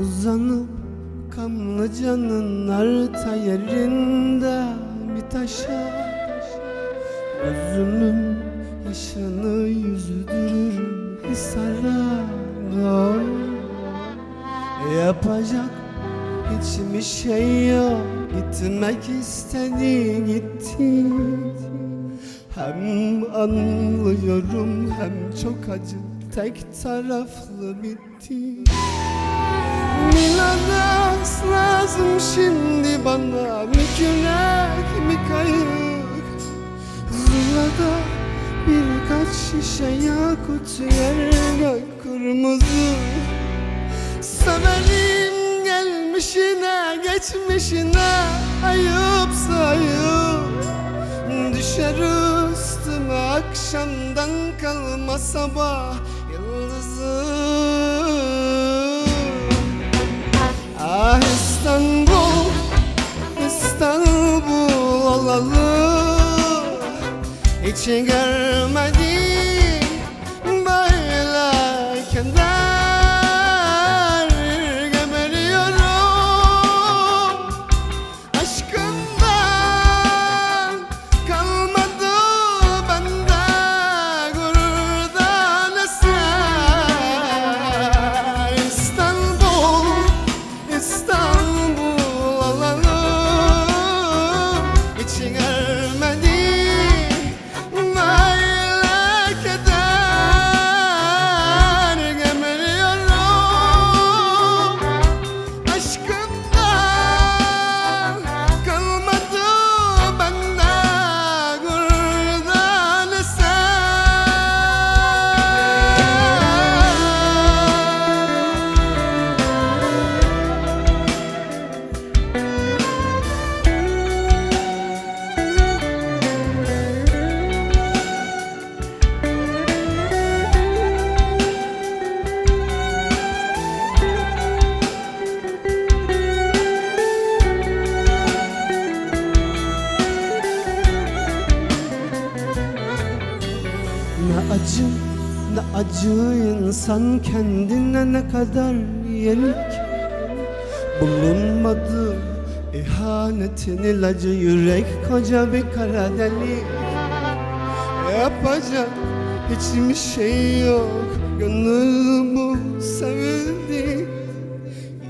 Uzanıp Kamlıcanın arta yerinde bir taşa. Gözümün yaşını yüzdürürüm Hisara. Yapacak hiçbir şey yok. Gitmek istedi gitti. Hem anlıyorum hem çok acı. Tek taraflı bitti Miladas lazım şimdi bana. Mi kürek mi kayık? Zula'da birkaç şişe yakut Yer gök kırmızı. Severim gelmişine geçmişine. Ayıp sayıp Düşer üstüme. Akşamdan kalma sabah Yıldızı Ah İstanbul, İstanbul olalı. Hiç görmedim böyle keder acı ne acı insan kendine ne kadar yenik. Bulunmadı ihanetin ilacı yürek koca bir kara delik. Yapacak? Hiçbir şey yok Gönül bu sevildi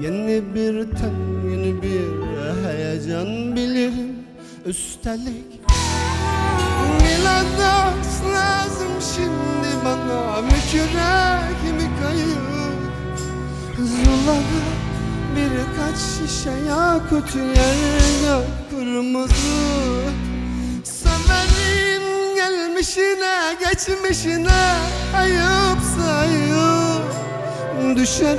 Yeni bir ten yeni bir heyecan bilirim Üstelik. Miladas lazım şimdi bana. Mi kürek mi kayık Zula'da birkaç şişe yakut Yer gök kırmızı. Severim gelmişine geçmişine Ayıp sayıp. Düşer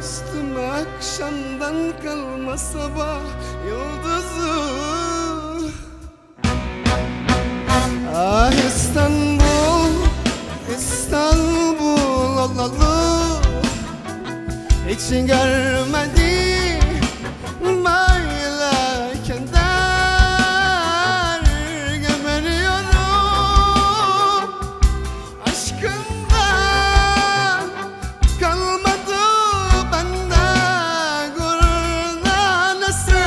üstüme akşamdan kalma sabah Yıldızı. Ah Hiç görmedim böyle keder Geberiyorum aşkından Kalmadı bende gururdan eser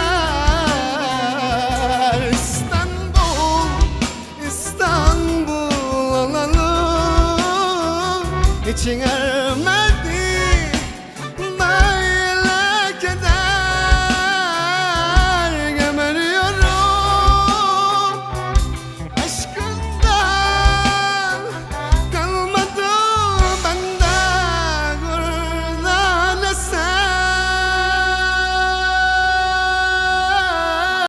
İstanbul, İstanbul olalım İçin